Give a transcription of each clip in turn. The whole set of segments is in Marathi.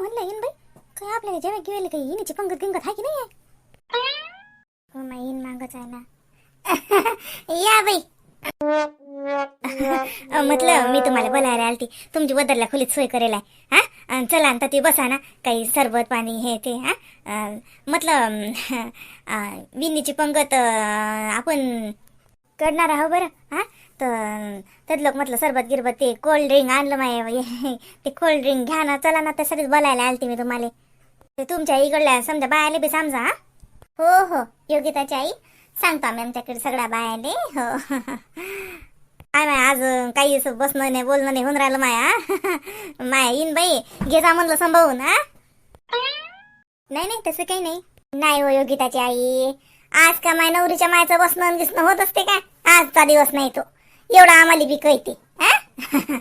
म्हणलं येईन बाई काय आपल्याला जेव्हा घेऊन काही येण्याची पंगत गिंगत आहे की नाही? हो माई येईन मागच आहे ना. या बाई. म्हटलं मी तुम्हाला बोलायला आलती. तुमची बदलला खोलीत सोय करेल आहे. हा? चला आता ते बसा ना. काही सरबत पाणी हे ते हा? म्हटलं विनीची पंगत आपण करणार आहो बरं हा? तर त्यात लोक म्हटलं सरबत गिरबत ते कोल्ड ड्रिंक आणलं माय ते कोल्ड ड्रिंक घ्या ना चला ना त्यासाठीच बोलायला आलते मी तुम्हाला. ते तुमच्या इकडल्या समजा बायाले बी समजा हो? हो योगिताची आई. सांगतो आम्ही आमच्याकडे सगळ्या बायाले हो. काय माय आज काही असं बसणं नाही बोलणं नाही होऊन राहिलं माया माया येईन बाई घे जा म्हणलं संभावून हा? नाही नाही तसं काही नाही. नाही हो योगिताची आई. आज का माय नवरीच्या मायचं बसणं दिसणं होत असते का? आजचा दिवस नाही तो. एवढा आम्हाला बी कळते हा?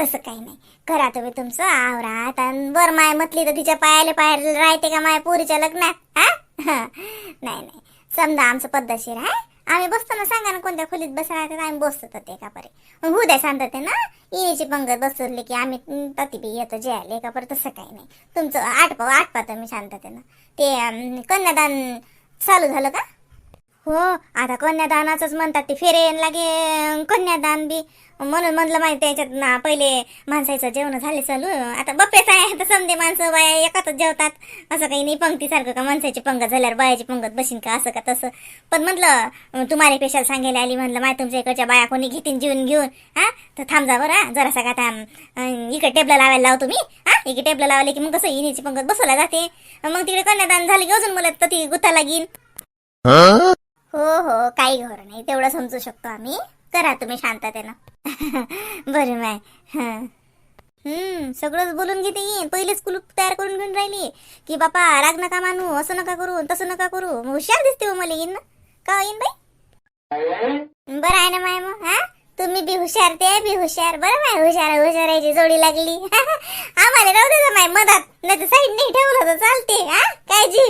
तसं काही नाही. करा तुम्ही तुमचं आवरा आता बर माय म्हटली तर तिच्या पायाला पायर राहते का माय पोरीच्या लग्नात हा? नाही नाही. समजा आमचं पद्धतशीर आहे आम्ही बसतो ना सांगा ना कोणत्या खोलीत बसणार तर आम्ही बसतो तर ते का परे मग होऊ द्या शांतते ना इनीची पंगत बसवली की आम्ही तती बी येतो जेवायला का बरं? तसं काही नाही. तुमचं आठ आठपा तर मी शांतते शांततेनं ते कन्यादान चालू झालं का? हो आता कन्यादानाचंच म्हणतात ते फेरेन लागे कन्यादान बी. म्हणून म्हणलं माहिती त्याच्यात ना पहिले माणसाचं जेवण झाले चालू. आता बप्पेच आहे आता समजे माणसं बाया एकातच जेवतात. असं काही नाही पंक्तीसारखं का माणसाची पंगत झाल्यावर बायाची पंगत बसीन का असं का तसं. पण म्हटलं तुम्हाला पेशाल सांगायला आली म्हणलं माय तुमच्या इकडच्या बाया कोणी घेतीन जीवन घेऊन हा? तर थांब जा बरं जरासा का थांब इकडे टेबला लावायला लावतो मी हा? इकडे टेबला लावले की मग कसं इनीची पंगत बसवला जाते. मग तिकडे कन्यादान झालं की अजून मला तर ती गुत्ता लागीन हो हो काही घर नाही तेवढं समजू शकतो आम्ही. करा तुम्ही शांततेनं. बरं माय हम्म सगळंच बोलून घेते येईन पहिलेच कुलूप तयार करून घेऊन राहिली. की बापा राग नका मानू असं नका करू तसं नका करू. हुशार दिसते हो मला येईन ना? का हो, येईन बाई? बरं आहे ना माय मग हा? तुम्ही बी हुशार ते बी हुशार. बरं माय हुशार हुशारायची जोडी लागली. आम्हाला राहू दे माय मधात. नाही तर साईड नाही ठेवलं तर चालते हा? काळजी.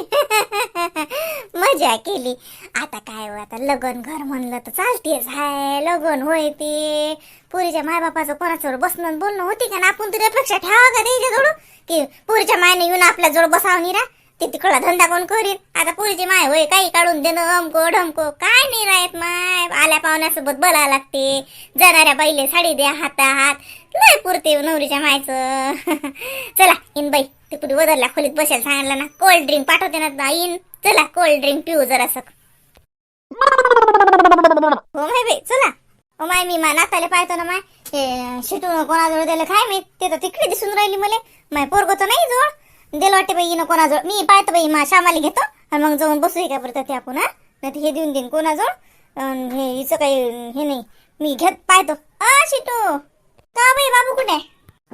मजा केली. आता काय हो, आता लगन घर म्हणलं तर चालतेच. हाय लगन होय ते. पुरीच्या मायबापाचं कोणाजवळ बसणं बोलणं होती का ना आपण तरी अपेक्षा ठेवा का त्याच्याजवळ की पुरीच्या मायने येऊन आपल्या जवळ बसावणी रा ते तिकडला धंदा कोण करीन? आता पुरीची माय होय काही काढून देणं अमको ढमको काय नाही राहत माय? आल्या पाहुण्यासोबत बोला लागते. जाणाऱ्या बाईले साडी द्या हाता हात लय पुरते हो नवरीच्या मायचं. चला इन बाई तिकडे पुढे वदरला खोलीत बसायला सांगितलं ना? कोल्ड ड्रिंक पाठवते ना इन चला कोल्ड ड्रिंक पिऊ जरासं. हो माय चला. ओ माय मी मा नाताले पाहतो ना माय. हे शिटून कोणाजवळ दिलं काय मी ते तर तिकडे दिसून राहिली मला. माय पोरग तर नाही जवळ. दिलं वाटते बाई ना कोणाजवळ. मी पाहतो बाई मा श्यामाला घेतो. आणि मग जाऊन बसू का बरं ते आपण हा? नाही हे देऊन देईन कोणाजवळ. अन हे हिचं काही हे नाही. मी घेत पाहतो. आ शिटू. का बाई बाबू कुठे?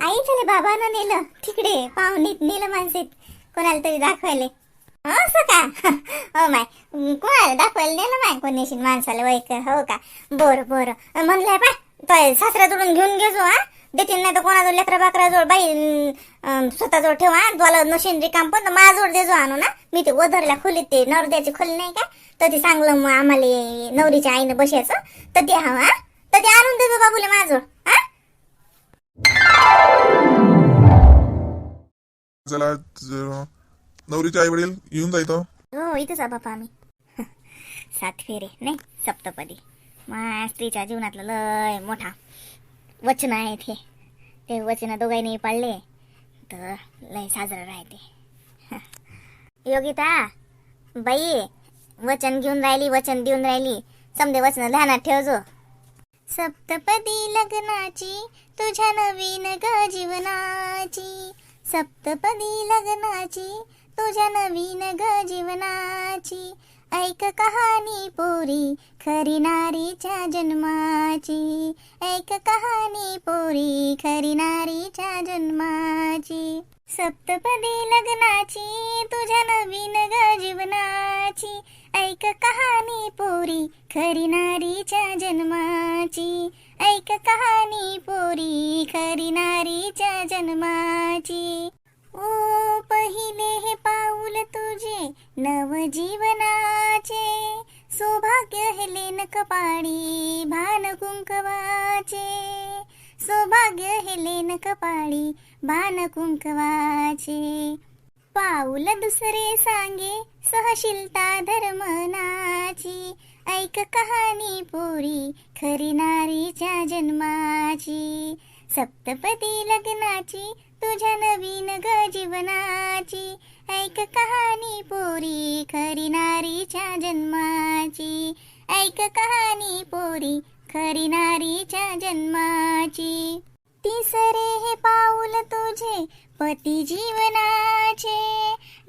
आई झाले बाबानं नेलं. तिकडे पाहुणीत नेलं माणसेत कोणाला तरी दाखवायला. हो, असं का? हो माय कोणाला दाखवायला नेलं माय कोणी माणसाला वैक हो का? बर बरं. म्हणलंय पाय तो सासऱ्याजवळून घेऊन घेजो हा? देतील नाही तर कोणाजवळ लेकरा बाकराजवळ बाई स्वतःजवळ ठेवा तुला नशीन रिकाम पण माझजवळ देजो आणू ना. मी ते ओधरल्या खोलीत ते नवरद्याची खोली नाही का? तर ते चांगलं मग आम्हाला नवरीच्या आईनं बसायचं तर ते हवं हा? तर ते आणून देजो बाबूले माझजवळ हा? चला नवरीचे आई वडील येऊन जायचं. हो इथंच आहे बापा आम्ही. सात फेरे नाही सप्तपदी. मा स्त्रीच्या जीवनातलं लय मोठा वचन आहे ते. ते वचन दोघांनी पाळले तर लय साजरं राहते. योगिता बाई वचन घेऊन राहिली वचन देऊन राहिली. समजे वचन ध्यानात ठेवजो. सप्तपदी लग्नाची तुझ्या नवीन ग जीवनाची. सप्तपदी लग्नाची तुझ्या नवीन ग जीवनाची ऐक कहाणी पोरी खरी नारीच्या जन्माची. ऐक कहाणी पोरी खरी नारीच्या जन्माची. सप्तपदी लग्नाची तुझ्या नवीन ग जीवनाची. ऐक कहाणी पोरी खरी नारीच्या जन्माची. ऐक कहाणी पोरी खरी नारीच्या जन्माची. ओ पहिले हे पाऊल तुझे नवजीवनाचे. सौभाग्य हेले न कपाळी भान कुंकवाचे. सौभाग्य हेलेन कपाळी भान कुंकवाचे. पाऊल दुसरे सांगे सहशीलता धर्मनाची. ऐक कहाणी पुरी खरी नारीच्या जन्माची. सप्तपदी लग्नाची तुझ्या नवीन ग जीवनाची ऐक कहाणी पोरी खरी नारीच्या जन्माची. ऐक कहाणी पोरी खरी नारीच्या जन्माची. तिसरे हे पाऊल तुझे पती जीवनाचे.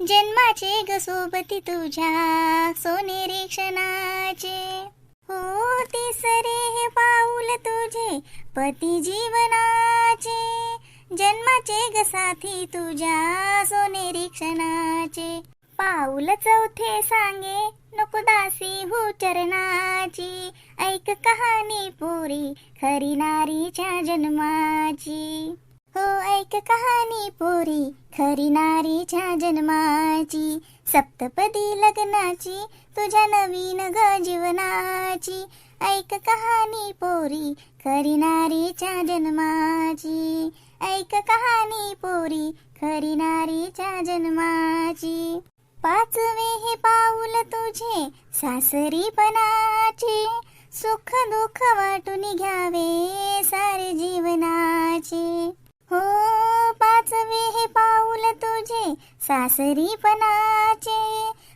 जन्माचे ग सोबती तुझ्या सोनेरी क्षणाचे हो तिसरे हे पाऊल तुझे पती जीवनाचे. ग साथी तुझ्या सो क्षणाचे पाऊल चौथे सांगे नको दासी हो चरणाची. ऐक कहाणी पोरी खरी नारीच्या जन्माची. हो ऐक कहाणी पोरी खरी नारीच्या जन्माची. सप्तपदी लग्नाची तुझ्या नवीन ग जीवनाची. ऐक कहाणी पोरी खरी नारीच्या जन्माची. ऐक कहाणी पोरी खरी नारीच्या जन्माची. पाचवे हे पाऊल तुझे सासरीपणाचे सुख दुःख वाटून घ्यावे सारे जीवनाचे. हो पाचवे हे पाऊल तुझे सासरीपणाचे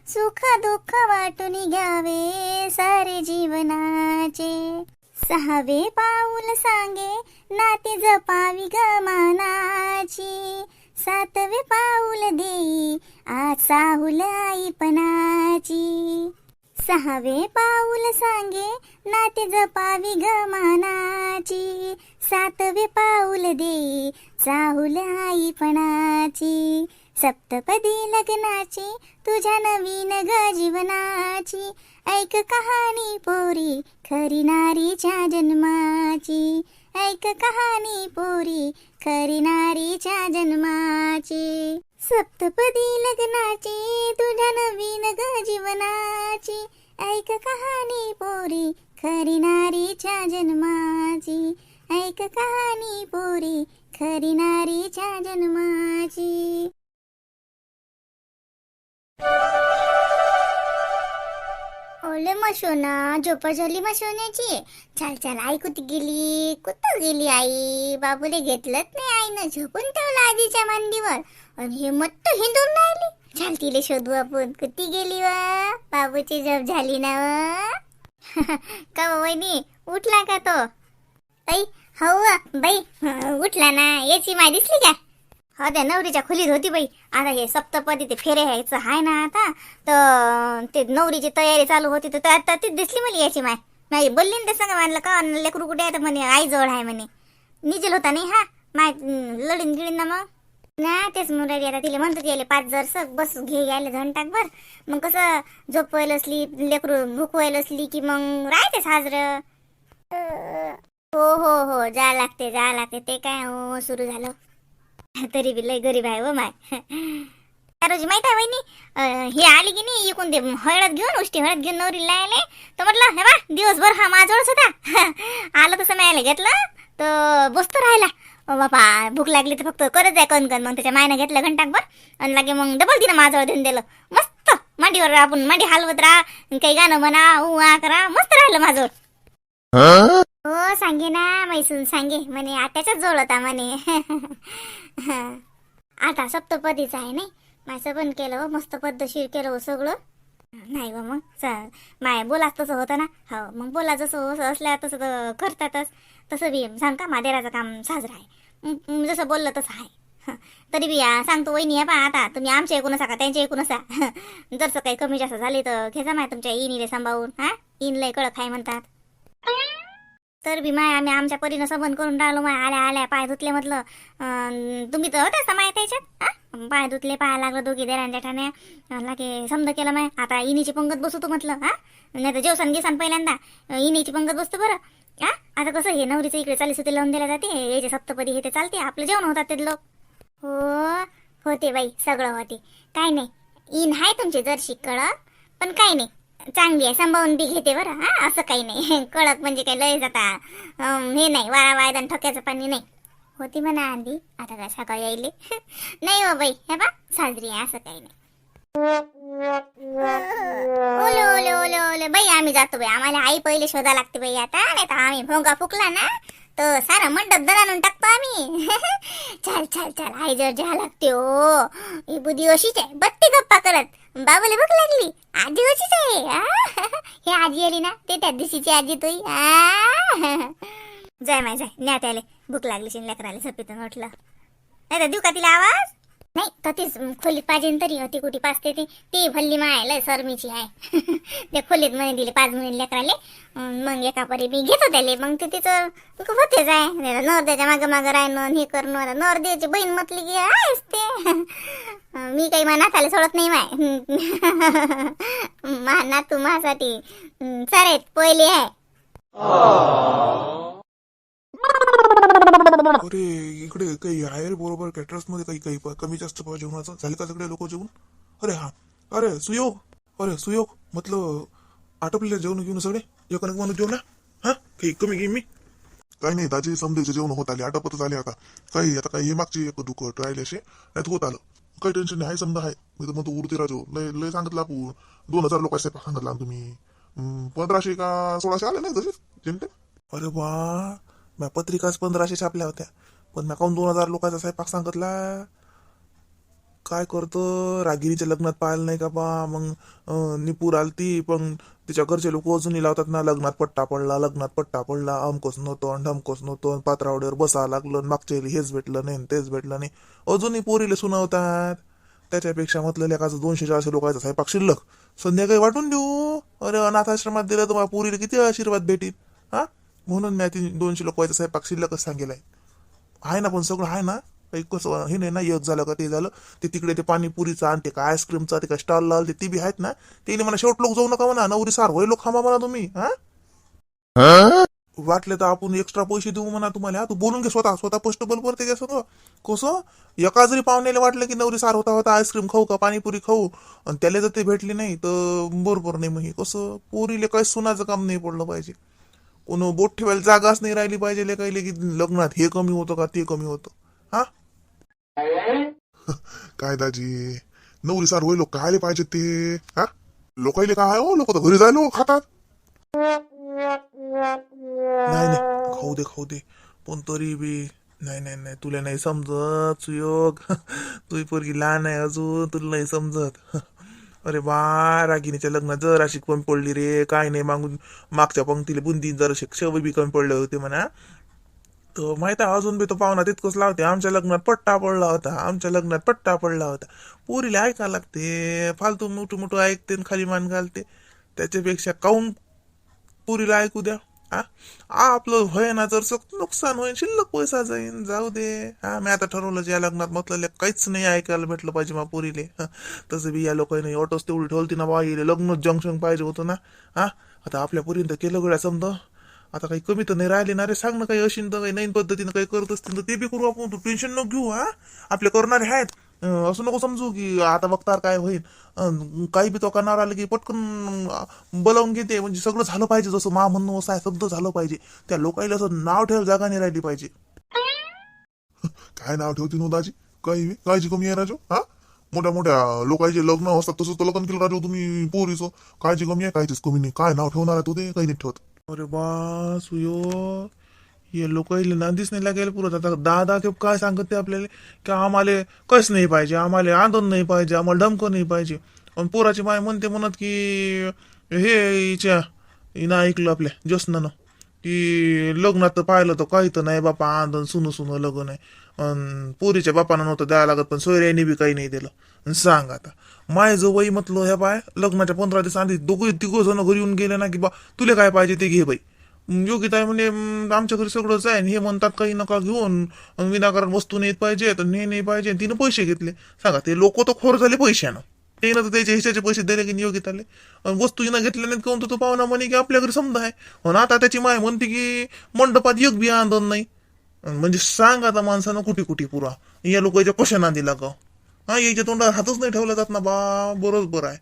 सुख दुःख वाटून घ्यावे सारे जीवनाचे. सहावे पाऊल सांगे नाते जपावी गमानाची सातवे पाऊल देई आज साहुल आईपणाची सहावे पाऊल सांगे नाते जपावी गमानाची सातवे पाऊल देई साहुल आईपणाची सप्तपदी लग्नाची तुझ्या नवीन ग जीवनाची. ऐक कहाणी पोरी खरी नारीच्या जन्माची. ऐक कहाणी पोरी खरी नारीच्या जन्माची. सप्तपदी लग्नाची तुझ्या नवीन ग जीवनाची. ऐक कहाणी पोरी खरी नारीच्या जन्माची. ऐक कहाणी पोरी खरी नारीच्या जन्माची. ओले मशोना झोपा झाली मशोन्याची? चाल चाल आई कुठे गेली? कुठं गेली आई? बाबूले घेतलंच नाही आईनं झोपून ठेवलं आजीच्या मांडीवर. आणि हे मत्त हिंदून राहिली. चाल तिले शोधू आपण. कुठे गेली वा? बाबूची झोप झाली ना वा? का वहिनी उठला का तो? बाई हो बाई उठला ना. याची माय दिसली का? त्या नवरीच्या खोलीत होती बाई. आता हे सप्तपदी ते फेरे यायचं आहे ना आता. तर ते नवरीची तयारी चालू होती तर आता तीच दिसली मला याची माय. नाही बोलली ना ते सांगा म्हणलं का लेकरू कुठे आहे तर म्हणे आईजवळ आहे म्हणे. निजेल होता नाही हा. माय लढीन गिळीन ना मग. ना तेच मुरारी आता तिला म्हणतो यायले पाच जर सग बस घे यायला घंटाकभर मग कसं झोपवायला असली लेकरू भुकवायला असली की मग राहते साजरं हो हो हो जा लागते जा लागते. ते काय हो सुरू झालं. तरी बी लय गरीब आहे व माय. रोजी माहीत आहे वहिनी? हे ही आली की नाही इकून ते हळद घेऊन उष्टी हळद घेऊन नवरीला लायले. तर म्हटलं हे बा दिवसभर हा माझवळच होता. आलं तसं मिळायला घेतलं. तर बसतो राहिला बापा भूक लागली तर फक्त करत जाय कन कन मग त्याच्या मायनं घेतलं घंटाकभर आणि लागे मग डबल तिनं माझ्यावर देऊन दिलं. मस्त. मांडीवर आपण मांडी हलवत राहा. काही गाणं म्हणा उ करा. मस्त राहिलं माझं. हो सांगे ना मैसून सांगे म्हणे आत्याचाच जोड होता म्हणे. आता सप्तपदीच आहे नाही? माझं पण केलं हो, मस्त पद्धतशीर केलं हो सगळं. नाही व मग माय बोला तसं होतं ना. हो मग बोला जसं हो, असल्या तसं तर करतातच. तसं बी सांग का मादेराचं काम साजरं आहे. जसं बोललं तसं आहे. तरी बी सांगतो वहिनी आहे पा आता. तुम्ही आमच्या एकूण असा का त्यांच्या एकूण असा जरसं काही कमी जास्त झाली तर घेजा माय तुमच्या इनीले सांभाळून. हा? इन लय कडक आहे म्हणतात. तर बी माय आम्ही आमच्या परीनं सबंध करून राहिलो माय. आल्या आल्या पाय धुतले म्हटलं. तुम्ही तर होताच ना माय त्याच्यात? पाय धुतले पाय लागलं दोघी देरांच्या ठाण्या. लागे समजा केलं माय. आता इनीची पंगत बसू तू म्हटलं हा नाही तर जेवसान घेसान पहिल्यांदा. इनीची पंगत बसतो बरं. हा आता कसं हे नवरीचं इकडे चालीस होते लावून दिल्या जाते. याचे सप्तपदी हे ते चालते. आपलं जेवण होतात ते लोक. हो होते बाई सगळं होते. काय नाही. इन आहे तुमची जर्शी कळ? पण काय नाही. चांगली आहे सांभाळून बी घेते बरं हा असं काही नाही. कळक म्हणजे काही लय जाता. हे नाही वारा वायदान ठोक्याचं पाणी नाही. होती म्हणा आंधी आता काय सकाळी यायले. नाही हो बाई हे बा साजरी आहे असं काही नाही. ओलो ओलो ओलो ओलो. बाई आम्ही जातो बाई आम्हाला आई पहिले शोधा लागते बाई आता. नाही तर आम्ही भोंगा फुकला ना तर सारा मंडप दरानून टाकतो आम्ही. चल चल चल. आई जर जा लागते हो ही बुद्धी अशीच आहे. बत्ती गप्पा करत. बाबूला भूक लागली. आजी अशीच आहे. हे आजी आली ना ते त्या दिवशीची आजी तुई. आ? जाय माय जाय. न्यात आले भूक लागली शिन लेकराला झपेतून उठलं. नाही तर देऊ का तिला आवाज? नाही तर तीच खोलीत पाहिजे तरी होती कुठे पाचते ती. ती भल्ली माय लय सरमीची आहे. त्या खोलीत म्हणे दिली पाच महिने लेकराले. मग एका परी मी घेतो त्याले. मग ते तिचं होतेच आहे. नर त्याच्या मागं मागं राहणं हे करणं आता नर द्यायची बहीण म्हटली की आहेच ते. मी काही मा नाताला सोडत नाही माय. मा नातू माझ्यासाठी. अं, सारे पहिले आहे. अरे इकडे काही आहे रे बरोबर कॅटरर्समध्ये काही काही कमी जास्त जेवणाचं. झाले का सगळे लोक जेवून? अरे हा. अरे सुयोग अरे सुयोग म्हटलं आटपलेले जेवण घेऊन सगळे. एक माणूस जेवण हा? काही कमी घे मी? काही नाही दाजी समजायचे जेवण होत आले. आटपतच आले आता. काही आता काही हे मागची एक दुखट राहिले असे नाही तर होत आलं. काही टेन्शन नाही आहे समजा आहे. मी तर म्हणतो उरते राजू. लय लय सांगितलं आपण. दोन हजार लोकांचा स्वयंपाक सांगितला तुम्ही. पंधराशे का सोळाशे आले नाही तसे? जेमते अरे वा. म्या पत्रिकाच पंधराशे छापल्या होत्या. पण म्या दोन हजार लोकांचा स्वयंपाक सांगितला? काय करतो? रागिरीच्या लग्नात पाहिलं नाही का बा? मग निपूर आलती पण तिच्या घरचे लोक अजूनही लावतात ना लग्नात पट्टा पडला लग्नात पट्टा पडला अमकोस नव्हतं आणि ढमकोस नव्हतं पात्रावडीवर बसा लागलं आणि मागच्या हेच भेटलं नाही आणि तेच भेटलं नाही. अजूनही पोरीले सुनावतात. त्याच्यापेक्षा म्हटलं लेखाचं दोनशे चारशे लोकांचा स्वयंपाक शिल्लक. संध्याकाळी वाटून देऊ. अरे अनाथाश्रमात दिलं तर पुरीला पोरीला किती आशीर्वाद भेटील हा? म्हणून मी ती दोनशे लोकांचा स्वयंपाक शिल्लकच सांगेल आहे आहे ना पण सगळं आहे ना काही कसं हे नाही ना एक झालं का ते झालं ते तिकडे ते पाणीपुरीचं आणि ते काय आईस्क्रीमचा ते काय स्टॉल लावले ते बी आहेत ना ते म्हणा शेवट लोक जाऊ नका म्हणा नवरी सार होय लोक खामा म्हणा तुम्ही हा वाटले तर आपण एक्स्ट्रा पैसे देऊ म्हणा तुम्हाला? तू बोलून घे स्वतः स्वतः स्पष्ट बोल बरं त्याच्या सगळं कसं एका जरी पाहुण्याला वाटलं की नवरी सार होता होता आईस्क्रीम खाऊ का पाणीपुरी खाऊ आणि त्याला जर ते भेटली नाही तर बरोबर नाही मग हे कसं पोरीले काही सुनाचं काम नाही पडलं पाहिजे कोण बोट ठेवायला जागाच नाही राहिली पाहिजे ले काही की लग्नात हे कमी होतं का ते कमी होतं. हा? काय दाजी नवरी सार होय लोक काय पाहिजे ते. हा? लोकायले काय हो? लोक तर घरी जायलो हो खातात. नाही नाही. खाऊ दे खाऊ दे. पण तरी बी नाही नाही नाही. तुला नाही समजत सुयोग. तुझी पोरगी लहान आहे अजून तुला नाही समजत. अरे वा रागिनीच्या लग्नात जर अशी कमी पडली रे. काय नाही मागून मागच्या पंक्तीला बुंदी जर शेव बी कमी पडले होते म्हणा. तर माहीत आहे अजून बी तो पाहुणा तितकंच लावते. आमच्या लग्नात पट्टा पडला होता. आमच्या लग्नात पट्टा पडला होता. पोरीला ऐका लागते. फालतू मोठं मोठं ऐकते आणि खाली मान घालते. त्याच्यापेक्षा काऊन पुरीला ऐकू द्या? हा? आपलं होय ना जर सग- नुकसान होईल शिल्लक पैसा जाईन जाऊ दे. हा मी आता ठरवलं जे या लग्नात म्हटलं काहीच नाही ऐकायला भेटलं पाहिजे मा पुरीले. तसं बी या लोकांनी ऑटोच तेवढी ठेवली ना बा येले लग्न जंक्शन पाहिजे होतं ना. हा आता आपल्या पुरीनं तर केलं गड्या समजा. आता काही कमी तर नाही राहिले ना रे सांग ना काही अशीन तर काही नवीन पद्धतीनं काही करत असतील तर ते बी करू आपण तू टेन्शन न घेऊ हा. आपले करणारे आहेत. असं नको समजू की आता बघतार काय होईल. काही बी तो करणार आलं की पटकन बोलावून घेते. म्हणजे सगळं झालं पाहिजे जसं मा म्हणणं असं आहे शब्द झालं पाहिजे. त्या लोकांना असं नाव ठेवायला जागा नाही राहिली पाहिजे. काय नाव ठेवते दाजी? काही बी? कायची कमी आहे राजू? हा? मोठ्या मोठ्या लोकांचे लग्न असतात तसं तर लग्न केलं राजू तुम्ही पोरीचं. कायची कमी आहे कायचीच कमी नाही. काय नाव ठेवणार आहे तू ते? काही नाही ठेवत. अरे बा सुयो. हे लोक नांदीच नाही लागेल पुरत आता दहा दहा खेप काय सांगत ते आपल्याला? की आम्हाला कस नाही पाहिजे? आम्हाला आंदोलन नाही पाहिजे आम्हाला डमकं नाही पाहिजे. पण पोराची माय म्हणते म्हणत की हे हिच्या हिनं ऐकलं आपल्या ज्योत्नानं की लग्नात तर पाहिलं तर काही तर नाही बापा आंदोलन सुनू सुन लग्न आहे. अन पोरीच्या बापानं नव्हतं द्यायला लागत पण सोयऱ्याने बी काही नाही दिलं. सांग आता माय जो वही म्हटलं ह्या बाय लग्नाच्या पंधरा दिवस आधी दोघं तिघं जण घरी येऊन गेले ना की बा तुला काय पाहिजे ते घे बाई. योगिता म्हणे "म, आमच्या घरी सगळंच आहे. आणि हे म्हणतात काही नका घेऊन विनाकारण वस्तू नाही पाहिजे तर हे नाही पाहिजे. तिनं पैसे घेतले. सांगा ते लोक तर खोर झाले पैशानं. ते तर त्याच्या हिशाचे पैसे दिले की योगिताले वस्तू हिनं घेतल्या नाहीत तर तो पाहुणा म्हणे की आपल्या घरी समजा आहे. आता त्याची माय म्हणते की मंडपात एक बी आनंद नाही. म्हणजे सांग आता माणसानं कुठे कुठे पुरा. या लोकांच्या कशा नांदी लागा हा याच्या तोंडावर हातच नाही ठेवला जात ना बा. बरोबर आहे.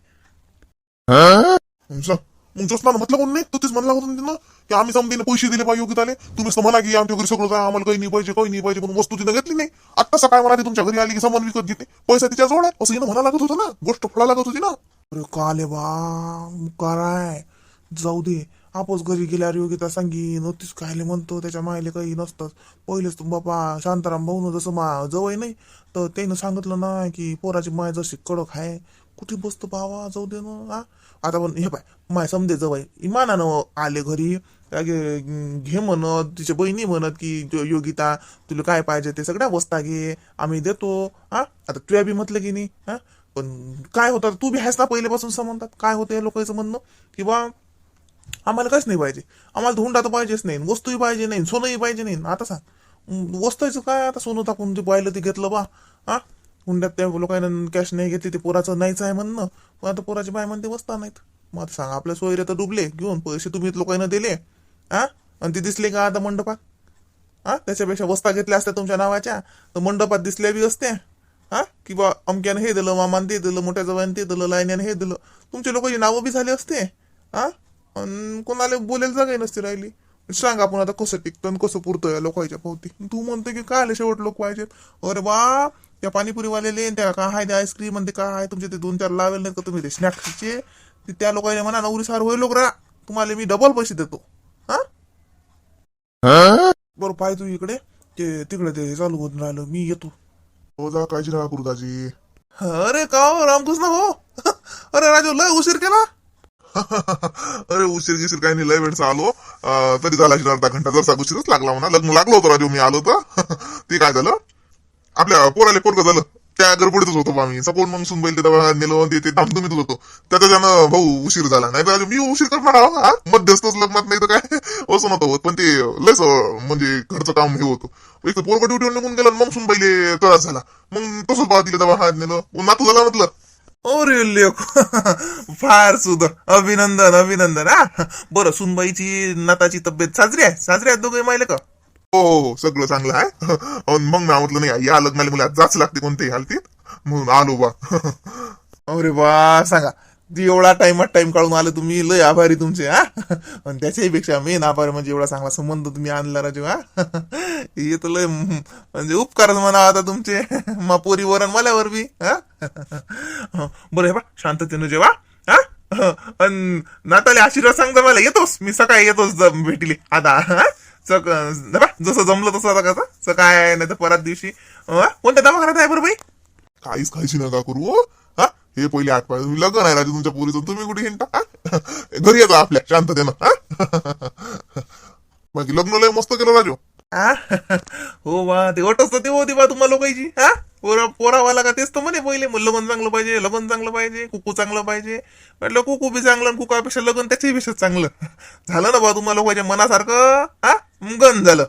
मग सांग म्हटलं कोण नाही? तू तेच म्हणला होता ना तिनं की आम्ही समजेने पैसे दिले पाहिजे योग्यताले. आले तर म्हणा की आमच्या घरी सगळं काय आम्हाला काही नाही पाहिजे काही नाही पाहिजे म्हणून वस्तू तिनं घेतली नाही. आता सकाळ म्हणा ती तुमच्या घरी आली की सामान विकत घेते. पैसा तिच्या जवळ आहे. असं हिनं म्हणा लागत होतं ना. गोष्ट फळा लागत होती ना. अरे काले बा मुकाराय जाऊ दे. आपच घरी गेल्यावर योगिता सांगी नोटीस खायला म्हणतो त्याच्या मायले काही नसतंच. पहिलेच तू बापा शांताराम भाऊन जसं मा जवळ नाही तर त्यानं सांगितलं ना की पोराची माय जशी कडक आहे. कुठे बसतो बावा जाऊ दे ना. हा? आता पण हे पाय माय समजे जवळ इमानानं आले घरी काय घे म्हणत तिच्या बहिणी म्हणत की योगिता तुला काय पाहिजे ते सगळ्या वस्ता घे आम्ही देतो. हा? आता तुया बी म्हटलं की नाही हा? पण काय होतं तू बी आहेस ना पहिल्यापासून समजतात. काय होतं या लोकांचं म्हणणं? की बा आम्हाला काहीच नाही पाहिजे. आम्हाला धुंडा तर पाहिजेच नाही वस्तूही पाहिजे नाही सोनंही पाहिजे नाही. आता सांग वस्तूचं काय आता सोनं टाकून ते पाहिलं ते घेतलं बा. हा? हुंड्यात त्या लोकांना कॅश नाही घेतली ते पोराचं नाहीच आहे म्हणणं. पण आता पोराची बाय म्हणते बसता नाहीत. मग आता सांग आपल्या सोयरे तर डुबले घेऊन पैसे तुम्ही लोकांना दिले. हा आणि ते दिसले का आता मंडपात? हा त्याच्यापेक्षा वस्ता घेतल्या असत्या तुमच्या नावाच्या तर मंडपात दिसल्या बी असत्या. हा किंवा अमक्यानं हे दिलं मामान ते दिलं मोठ्या जवान ते दिलं लायन्यानं हे दिलं. तुमचे लोकांची नावं बी झाली असते. हा कोणाला बोलायला जागाही नसती राहिली. सांग आपण आता कसं टिकतं आणि कसं पुरतं या लोकांच्या भोवती. तू म्हणतो की काय आले शेवट लोक पाहिजेत? अरे बा त्या पाणीपुरीवालेले त्या का आहे ते आईस्क्रीम आणि ते काय आहे तुमचे ते दोन चार लावेल नाही का तुम्ही ते स्नॅक्सचे ते त्या लोकांना म्हणा नवरी सार होईल लोक रा तुम्हाला मी डबल पैसे देतो. हा? बरं पाय तू इकडे. ते तिकडे ते चालू होत राहिलं. मी येतो. हो जा काळजी नका करू दाजी अरे का हो? रामकृष्ण हो? अरे राजू लय उशीर केला. अरे उशीर गिशीर काही नाही लय वेळचा आलो तरी झाला अर्धा घंटा. जरसा उशीरच लागला म्हणा. लग्न लागलो होतं राजू मी आलो तर ते काय झालं? आपल्या पोराले पोरग झालं. त्या गडबडीतच होतो बा मी सपोर्ट मग सुनबाईल ते दवा नेलो ते ते धामधुमीतच होतो. त्याचा त्यानं भाऊ उशीर झाला. नाही तर मी उशीर करणार आहो, हा? मध्यस्थच लग्नात नाही तर काय? असं नव्हतं होत. पण ते लयच म्हणजे घरचं काम हे होतं. एक तर पोरग ड्युटीवर निघून गेलं मग मग सुनबाईले त्रास झाला. मग तसंच बा तिला दवा नेलं. नातू झाला म्हटलं? अरे लेख फार सुद अभिनंदन अभिनंदन. हा? बरं सुनबाईची नाताची तब्येत साजरी आहे? साजरी आहे दोघे माहिले का? हो हो हो सगळं चांगलं आहे. अन मग मी म्हटलं नाही या लग्नाला मला जाच लागते कोणते हालतीत. म्हणून आलो बा. अरे बा सांगा. एवढा टाइमात टाइम काढून आले तुम्ही. लय आभारी तुमचे हा. आणि त्याच्याही पेक्षा मेन आभार म्हणजे एवढा चांगला संबंध तुम्ही आणला राजू हा. हे तर लय म्हणजे उपकार म्हणा आता तुमचे. मा पोरीवर आणि मल्यावर बी हा. बरं हे बा शांततेनं जेवा हा. आणि नाताले आशीर्वाद सांगता मला. येतोस? मी सकाळी येतोस भेटीले. आता चक जसं जमलं तसं आता कसं? काय नाही तर परत दिवशी कोणत्या दवाखान्यात आहे बरं बाई? काहीच खायची नका करू हा? हे पहिले आठ पाय तुम्ही लग्न आहे राजू तुमच्या पोरीचं तुम्ही कुठे हिंटा घरी येतो आपल्या शांततेनं हा? बाकी लग्न लय मस्त केलं राजू. हो वा ते वाटच तर ते होती बा तुम्हाला लोकांची. हा पोरा पोरावाला का तेच तर म्हणे पहिले. मग लग्न चांगलं पाहिजे लग्न चांगलं पाहिजे कुकू चांगलं पाहिजे. म्हटलं कुकू बी चांगलं कुकापेक्षा लग्न त्याच्याही पेक्षा चांगलं. झालं ना बा तुम्हाला लोकांच्या मनासारखं? हा गन झालं.